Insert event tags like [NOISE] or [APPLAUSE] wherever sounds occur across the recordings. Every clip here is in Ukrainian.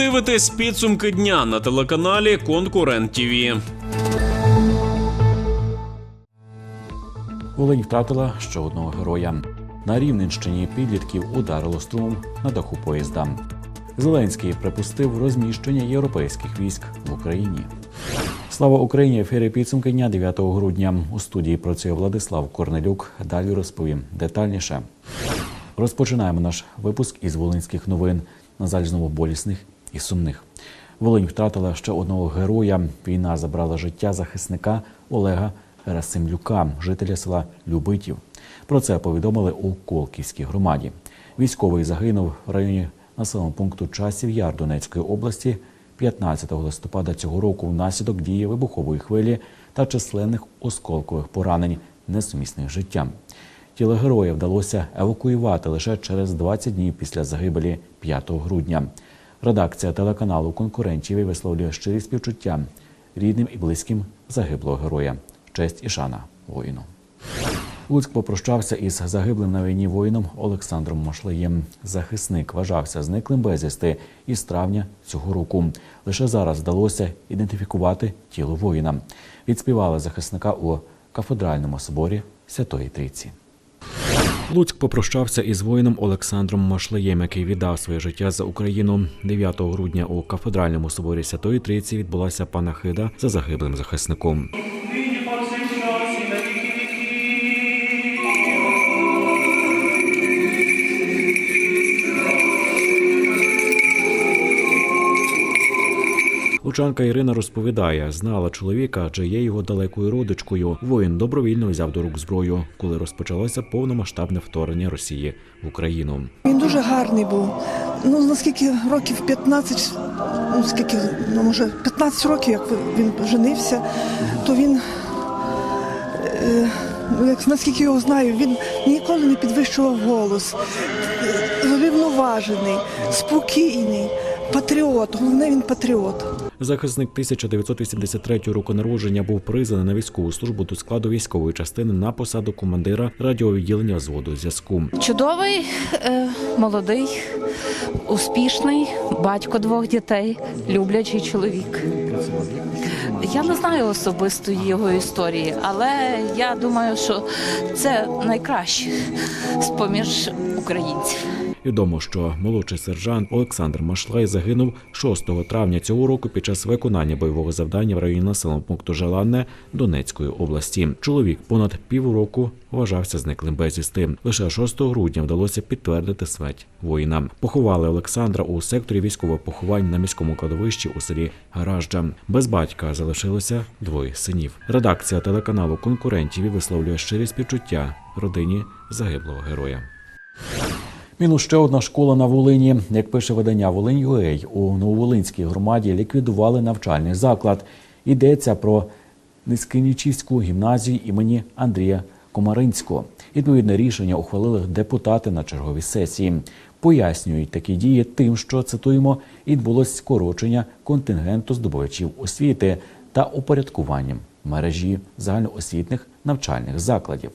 дивитесь підсумки дня на телеканалі Конкурент ТІВІ. Волинь втратила ще одного героя. На Рівненщині підлітків ударило струмом на даху поїзда. Зеленський припустив розміщення європейських військ в Україні. Слава Україні! Ефірі підсумки дня 9 грудня. У студії працює Владислав Корнелюк. Далі розповім детальніше. Розпочинаємо наш випуск із волинських новин. На жаль, знову болісних і сумних. Волинь втратила ще одного героя. Війна забрала життя захисника Олега Герасимлюка, жителя села Любитів. Про це повідомили у Колківській громаді. Військовий загинув в районі населеного пункту Часів Яр Донецької області 15 листопада цього року внаслідок дії вибухової хвилі та численних осколкових поранень, несумісних життям. Тіло героя вдалося евакуювати лише через 20 днів після загибелі 5 грудня. Редакція телеканалу конкурентів висловлює щирі співчуття рідним і близьким загиблого героя. Честь і шана воїну. Луцьк попрощався із загиблим на війні воїном Олександром Машлеєм. Захисник вважався зниклим безвісти із травня цього року. Лише зараз вдалося ідентифікувати тіло воїна. Відспівали захисника у кафедральному соборі Святої Трійці. Луцьк попрощався із воїном Олександром Машлеєм, який віддав своє життя за Україну. 9 грудня у кафедральному соборі Святої Трійці відбулася панахида за загиблим захисником. Лучанка Ірина розповідає, знала чоловіка, адже є його далекою родичкою. Воїн добровільно взяв до рук зброю, коли розпочалося повномасштабне вторгнення Росії в Україну. Він дуже гарний був. Ну наскільки років 15, ну скільки, ну може 15 років, як він женився, то він, е, наскільки його знаю, він ніколи не підвищував голос. Е, Рівноважений, спокійний, патріот. Головне він патріот. Захисник 1983 року народження був призваний на військову службу до складу військової частини на посаду командира радіовідділення взводу зв'язку. Чудовий, е, молодий, успішний, батько двох дітей, люблячий чоловік. Я не знаю особисто його історії, але я думаю, що це найкраще з поміж українців. Відомо, що молодший сержант Олександр Машлай загинув 6 травня цього року під час виконання бойового завдання в районі населеного пункту Желанне Донецької області. Чоловік понад півроку вважався зниклим безвісти. Лише 6 грудня вдалося підтвердити смерть воїна. Поховали Олександра у секторі військових поховань на міському кладовищі у селі Гаражджа. Без батька залишилося двоє синів. Редакція телеканалу конкурентів висловлює щирі співчуття родині загиблого героя. Мінус ще одна школа на Волині. Як пише видання Волинь.ua, у Нововолинській громаді ліквідували навчальний заклад. Йдеться про Низкинічівську гімназію імені Андрія Комаринського. Відповідне рішення ухвалили депутати на черговій сесії. Пояснюють такі дії тим, що цитуємо, відбулось скорочення контингенту здобувачів освіти та упорядкуванням мережі загальноосвітних навчальних закладів.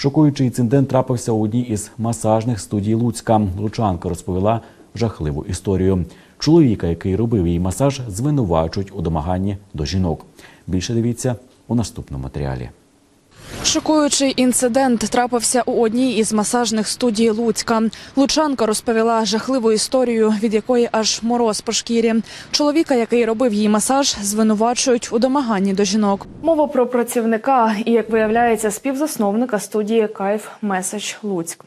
Шокуючий інцидент трапився у одній із масажних студій Луцька. Лучанка розповіла жахливу історію. Чоловіка, який робив їй масаж, звинувачують у домаганні до жінок. Більше дивіться у наступному матеріалі. Шокуючий інцидент трапився у одній із масажних студій Луцька. Лучанка розповіла жахливу історію, від якої аж мороз по шкірі. Чоловіка, який робив їй масаж, звинувачують у домаганні до жінок. Мова про працівника і, як виявляється, співзасновника студії Кайф Меседж Луцьк.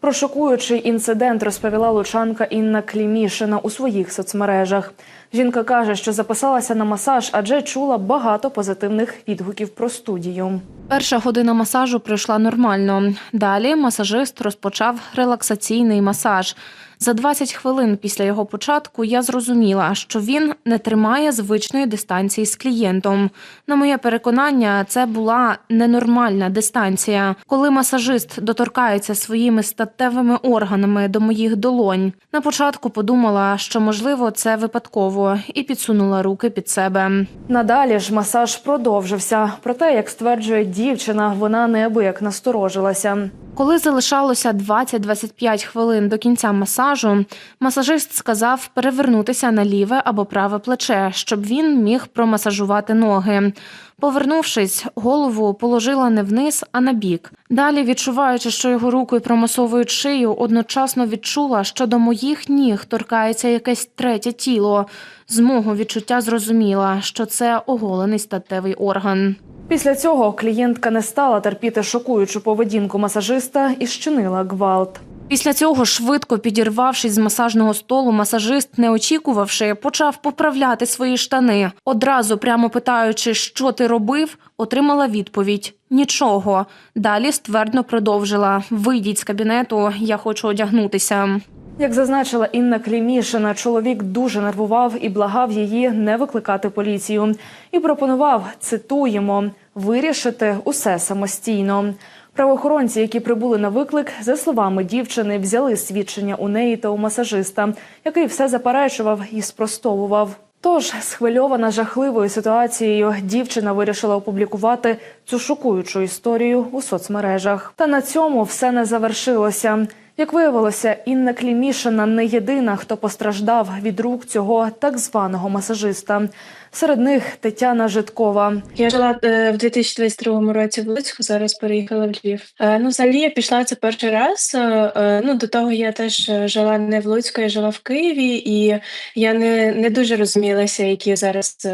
Про шокуючий інцидент розповіла лучанка Інна Клімішина у своїх соцмережах. Жінка каже, що записалася на масаж, адже чула багато позитивних відгуків про студію. Перша година масажу пройшла нормально. Далі масажист розпочав релаксаційний масаж. За 20 хвилин після його початку я зрозуміла, що він не тримає звичної дистанції з клієнтом. На моє переконання, це була ненормальна дистанція, коли масажист доторкається своїми статевими органами до моїх долонь. На початку подумала, що можливо це випадково, і підсунула руки під себе. Надалі ж масаж продовжився. Проте, як стверджує дівчина, вона неабияк насторожилася. Коли залишалося 20-25 хвилин до кінця масажу, масажист сказав перевернутися на ліве або праве плече, щоб він міг промасажувати ноги. Повернувшись, голову положила не вниз, а на бік. Далі, відчуваючи, що його руки промасовують шию, одночасно відчула, що до моїх ніг торкається якесь третє тіло. З мого відчуття зрозуміла, що це оголений статевий орган. Після цього клієнтка не стала терпіти шокуючу поведінку масажиста і щинила гвалт. Після цього, швидко підірвавшись з масажного столу, масажист, не очікувавши, почав поправляти свої штани. Одразу, прямо питаючи, що ти робив, отримала відповідь нічого. Далі ствердно продовжила: вийдіть з кабінету, я хочу одягнутися. Як зазначила Інна Клімішина, чоловік дуже нервував і благав її не викликати поліцію. І пропонував, цитуємо, вирішити усе самостійно. Правоохоронці, які прибули на виклик, за словами дівчини, взяли свідчення у неї та у масажиста, який все заперечував і спростовував. Тож, схвильована жахливою ситуацією, дівчина вирішила опублікувати цю шокуючу історію у соцмережах. Та на цьому все не завершилося. Як виявилося, Інна Клімішина не єдина, хто постраждав від рук цього так званого масажиста. Серед них Тетяна Житкова. Я жила е, в 2022 році в Луцьку, зараз переїхала в Львів. Е, Ну, взагалі я пішла це перший раз. е, Ну, до того я теж жила не в Луцьку, я жила в Києві, і я не, не дуже розумілася, які зараз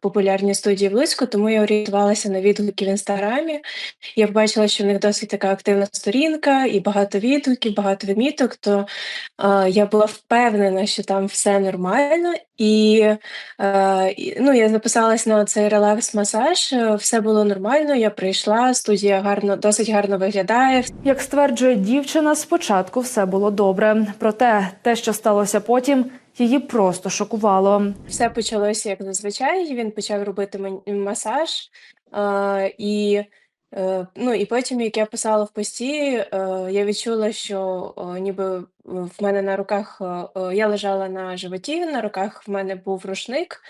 популярні студії в Луцьку, тому я орієнтувалася на відгуки в інстаграмі. Я побачила, що в них досить така активна сторінка, і багато відгуків, багато відміток. То я була впевнена, що там все нормально, і Е, ну, я записалась на цей релакс-масаж, е, все було нормально. Я прийшла, студія гарно, досить гарно виглядає. Як стверджує дівчина, спочатку все було добре. Проте те, що сталося потім, її просто шокувало. Все почалося як зазвичай. Він почав робити масаж. Е, і, е, ну, і потім, як я писала в пості, е, я відчула, що е, ніби в мене на руках е, е, я лежала на животі, на руках в мене був рушник,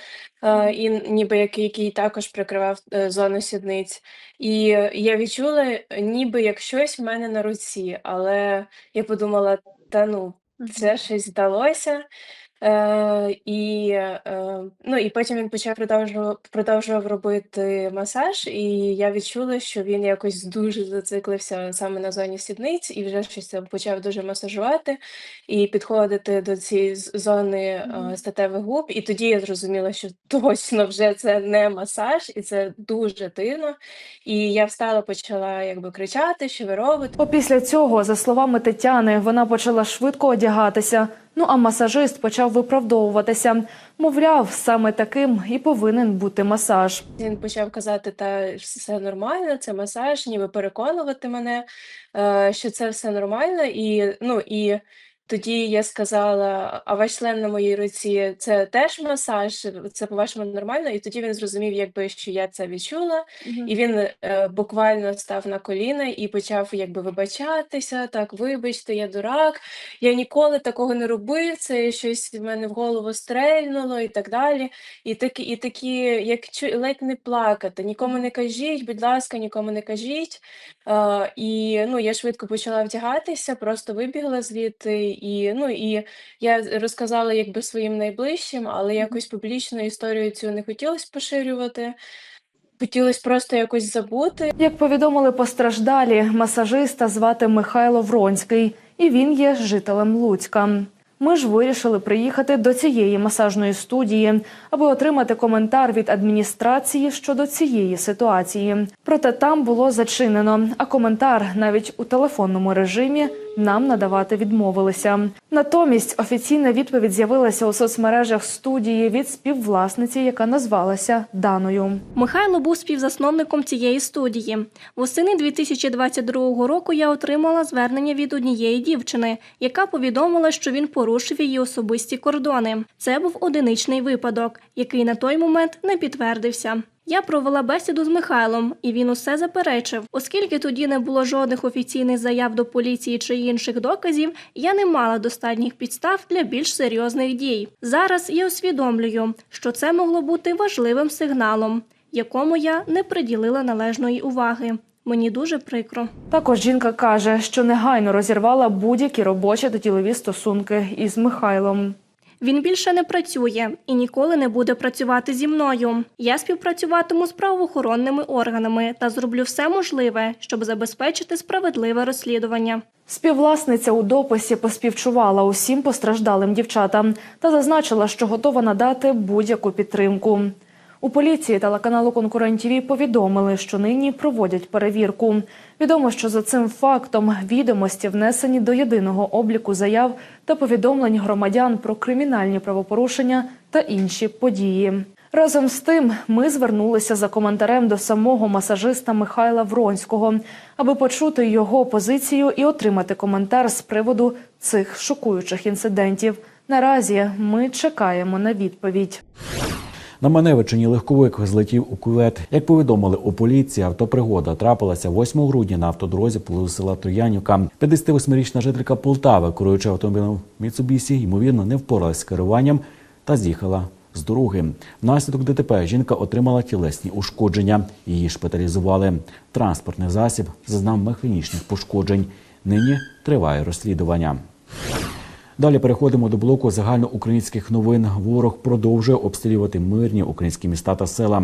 е, і ніби який, який також прикривав е, зону сідниць. І я відчула, ніби як щось в мене на руці, але я подумала, та ну, це щось здалося. Е, і, е, ну, і потім він почав продовжував, продовжував робити масаж, і я відчула, що він якось дуже зациклився саме на зоні сідниць і вже щось там почав дуже масажувати і підходити до цієї зони е, статевих губ. І тоді я зрозуміла, що [LAUGHS] точно вже це не масаж, і це дуже дивно. І я встала, почала якби кричати, що ви робите. Опісля цього, за словами Тетяни, вона почала швидко одягатися. Ну а масажист почав виправдовуватися. Мовляв, саме таким і повинен бути масаж. Він почав казати, та все нормально, це масаж, ніби переконувати мене, е, що це все нормально. І, ну, і тоді я сказала: а ваш член на моїй руці це теж масаж, це по-вашому нормально. І тоді він зрозумів, якби що я це відчула, і він е, буквально став на коліна і почав якби вибачатися. Так, вибачте, я дурак, я ніколи такого не робив. Це щось в мене в голову стрельнуло і так далі. І такі, і такі, як чу- ледь не плакати. Нікому не кажіть, будь ласка, нікому не кажіть. А, і ну, я швидко почала вдягатися, просто вибігла звідти. І, ну, і я розказала якби своїм найближчим, але якось публічно історію цю не хотілося поширювати. Хотілося просто якось забути. Як повідомили постраждалі, масажиста звати Михайло Вронський, і він є жителем Луцька. Ми ж вирішили приїхати до цієї масажної студії, аби отримати коментар від адміністрації щодо цієї ситуації. Проте там було зачинено, а коментар навіть у телефонному режимі нам надавати відмовилися. Натомість офіційна відповідь з'явилася у соцмережах студії від співвласниці, яка назвалася Даною. Михайло був співзасновником цієї студії. Восени 2022 року я отримала звернення від однієї дівчини, яка повідомила, що він порушив її особисті кордони. Це був одиничний випадок, який на той момент не підтвердився. Я провела бесіду з Михайлом, і він усе заперечив. Оскільки тоді не було жодних офіційних заяв до поліції чи інших доказів, я не мала достатніх підстав для більш серйозних дій. Зараз я усвідомлюю, що це могло бути важливим сигналом, якому я не приділила належної уваги. Мені дуже прикро. Також жінка каже, що негайно розірвала будь-які робочі та ділові стосунки із Михайлом. Він більше не працює і ніколи не буде працювати зі мною. Я співпрацюватиму з правоохоронними органами та зроблю все можливе, щоб забезпечити справедливе розслідування. Співвласниця у дописі поспівчувала усім постраждалим дівчатам та зазначила, що готова надати будь-яку підтримку. У поліції телеканалу Конкурент ТІВІ повідомили, що нині проводять перевірку. Відомо, що за цим фактом відомості внесені до єдиного обліку заяв та повідомлень громадян про кримінальні правопорушення та інші події. Разом з тим, ми звернулися за коментарем до самого масажиста Михайла Вронського, аби почути його позицію і отримати коментар з приводу цих шокуючих інцидентів. Наразі ми чекаємо на відповідь. На Маневичині легковик злетів у кювет. Як повідомили у поліції, автопригода трапилася 8 грудня на автодорозі поблизу села Троянівка. 58-річна жителька Полтави, керуючи автомобілем Міцубісі, ймовірно, не впоралась з керуванням та з'їхала з дороги. Внаслідок ДТП жінка отримала тілесні ушкодження. Її шпиталізували. Транспортний засіб зазнав механічних пошкоджень. Нині триває розслідування. Далі переходимо до блоку загальноукраїнських новин. Ворог продовжує обстрілювати мирні українські міста та села.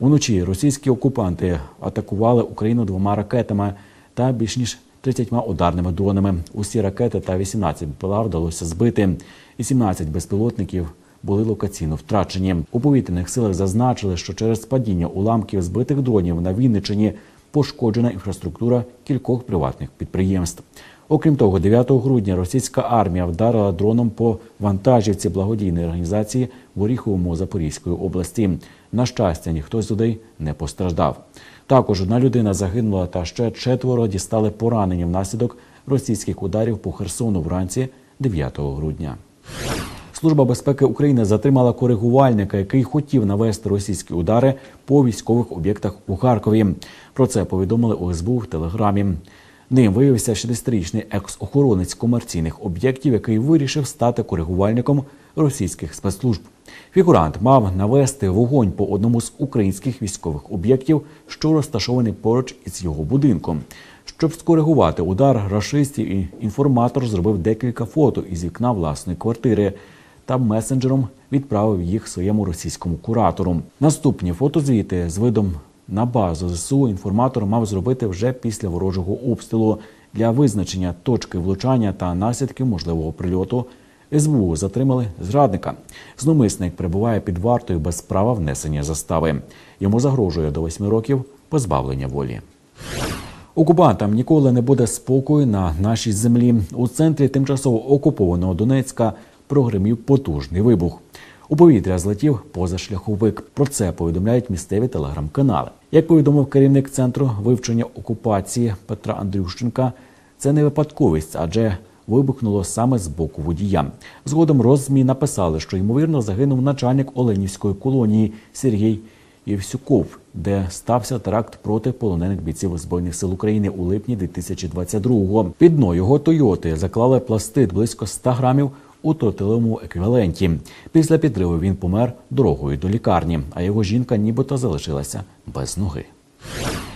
Уночі російські окупанти атакували Україну двома ракетами та більш ніж 30 ударними дронами. Усі ракети та 18 БПЛА вдалося збити, і 17 безпілотників були локаційно втрачені. У повітряних силах зазначили, що через падіння уламків збитих дронів на Вінниччині пошкоджена інфраструктура кількох приватних підприємств. Окрім того, 9 грудня російська армія вдарила дроном по вантажівці благодійної організації в Оріховому Запорізької області. На щастя, ніхто з людей не постраждав. Також одна людина загинула, та ще четверо дістали поранення внаслідок російських ударів по Херсону вранці 9 грудня. Служба безпеки України затримала коригувальника, який хотів навести російські удари по військових об'єктах у Харкові. Про це повідомили у СБУ в Телеграмі. Ним виявився 60-річний екс-охоронець комерційних об'єктів, який вирішив стати коригувальником російських спецслужб. Фігурант мав навести вогонь по одному з українських військових об'єктів, що розташований поруч із його будинком. Щоб скоригувати удар рашистів, інформатор зробив декілька фото із вікна власної квартири та месенджером відправив їх своєму російському куратору. Наступні фотозвіти з видом на базу ЗСУ інформатор мав зробити вже після ворожого обстрілу для визначення точки влучання та наслідків можливого прильоту. СБУ затримали зрадника. Зловмисник перебуває під вартою без права внесення застави. Йому загрожує до 8 років позбавлення волі. Окупантам ніколи не буде спокою на нашій землі. У центрі тимчасово окупованого Донецька прогримів потужний вибух. У повітря злетів позашляховик. Про це повідомляють місцеві телеграм-канали. Як повідомив керівник центру вивчення окупації Петра Андрющенка, це не випадковість, адже вибухнуло саме з боку водія. Згодом розмі написали, що ймовірно загинув начальник Оленівської колонії Сергій Євсюков, де стався теракт проти полонених бійців збройних сил України у липні 2022-го. Під дно його Тойоти заклали пластид близько 100 грамів у тротиловому еквіваленті. Після підриву він помер дорогою до лікарні, а його жінка нібито залишилася без ноги.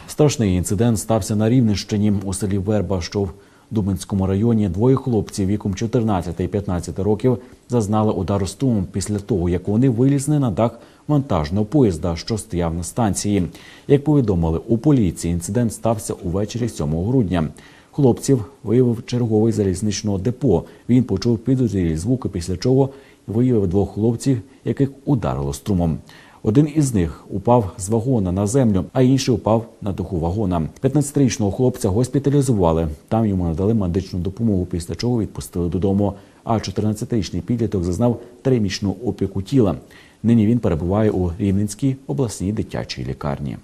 Страшний інцидент стався на Рівненщині у селі Верба, що в Дубинському районі. Двоє хлопців віком 14 і 15 років зазнали удару струмом після того, як вони вилізли на дах вантажного поїзда, що стояв на станції. Як повідомили у поліції, інцидент стався увечері 7 грудня. Хлопців виявив черговий залізничного депо. Він почув підозрілі звуки, після чого виявив двох хлопців, яких ударило струмом. Один із них упав з вагона на землю, а інший упав на духу вагона. 15-річного хлопця госпіталізували. Там йому надали медичну допомогу, після чого відпустили додому. А 14-річний підліток зазнав тримічну опіку тіла. Нині він перебуває у Рівненській обласній дитячій лікарні.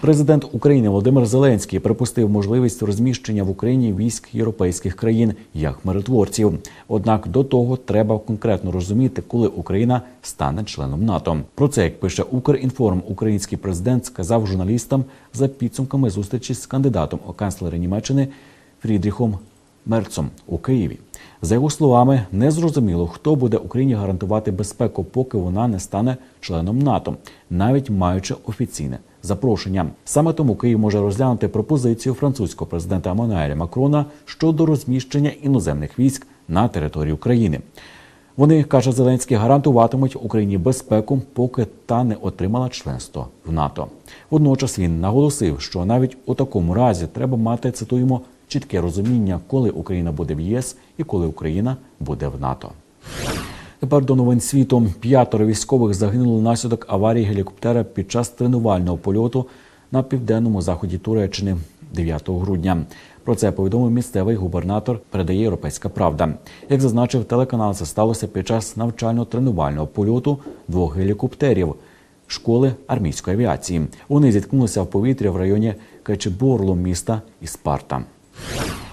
Президент України Володимир Зеленський припустив можливість розміщення в Україні військ європейських країн як миротворців. Однак до того треба конкретно розуміти, коли Україна стане членом НАТО. Про це, як пише Укрінформ, український президент сказав журналістам за підсумками зустрічі з кандидатом у канцлери Німеччини Фрідріхом Мерцом у Києві. За його словами, не зрозуміло, хто буде Україні гарантувати безпеку, поки вона не стане членом НАТО, навіть маючи офіційне запрошення. Саме тому Київ може розглянути пропозицію французького президента Еммануеля Макрона щодо розміщення іноземних військ на території України. Вони каже Зеленський, гарантуватимуть Україні безпеку, поки та не отримала членство в НАТО. Водночас він наголосив, що навіть у такому разі треба мати цитуємо чітке розуміння, коли Україна буде в ЄС і коли Україна буде в НАТО. Тепер до новин світу. П'ятеро військових загинули внаслідок аварії гелікоптера під час тренувального польоту на південному заході Туреччини 9 грудня. Про це повідомив місцевий губернатор. Передає Європейська Правда. Як зазначив телеканал, це сталося під час навчально-тренувального польоту двох гелікоптерів школи армійської авіації. Вони зіткнулися в повітря в районі Кечеборлу міста Іспарта.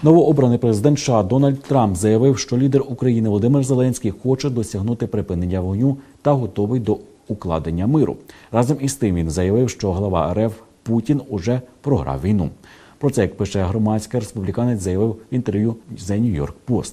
Новообраний президент США Дональд Трамп заявив, що лідер України Володимир Зеленський хоче досягнути припинення вогню та готовий до укладення миру. Разом із тим він заявив, що глава РФ Путін уже програв війну. Про це, як пише громадська республіканець, заявив в інтерв'ю The New York Post.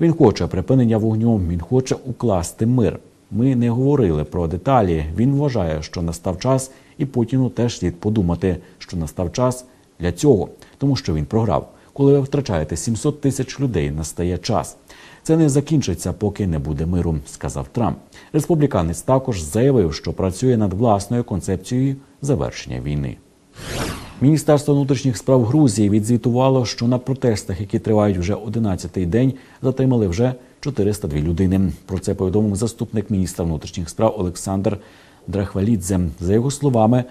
Він хоче припинення вогню, він хоче укласти мир. Ми не говорили про деталі. Він вважає, що настав час, і Путіну теж слід подумати, що настав час для цього, тому що він програв. Коли ви втрачаєте 700 тисяч людей, настає час. Це не закінчиться, поки не буде миру, сказав Трамп. Республіканець також заявив, що працює над власною концепцією завершення війни. Міністерство внутрішніх справ Грузії відзвітувало, що на протестах, які тривають вже 11-й день, затримали вже 402 людини. Про це повідомив заступник міністра внутрішніх справ Олександр Драхвалідзе. За його словами,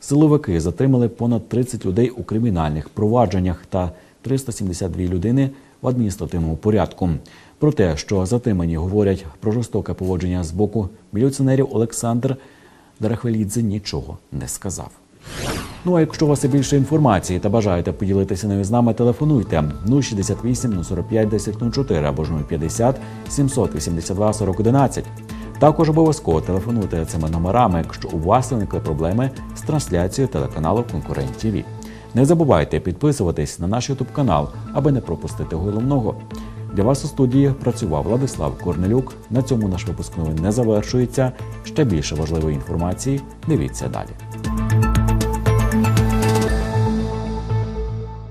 силовики затримали понад 30 людей у кримінальних провадженнях та 372 людини в адміністративному порядку. Про те, що затримані говорять про жорстоке поводження з боку міліціонерів, Олександр Драхвалідзе нічого не сказав. Ну а якщо у вас є більше інформації та бажаєте поділитися нею з нами, телефонуйте 068 045 1004 або ж 050 782 4011. Також обов'язково телефонуйте цими номерами, якщо у вас виникли проблеми з трансляцією телеканалу Конкурент ТВ. Не забувайте підписуватись на наш ютуб канал, аби не пропустити головного. Для вас у студії працював Владислав Корнелюк. На цьому наш випуск новин не завершується. Ще більше важливої інформації. Дивіться далі.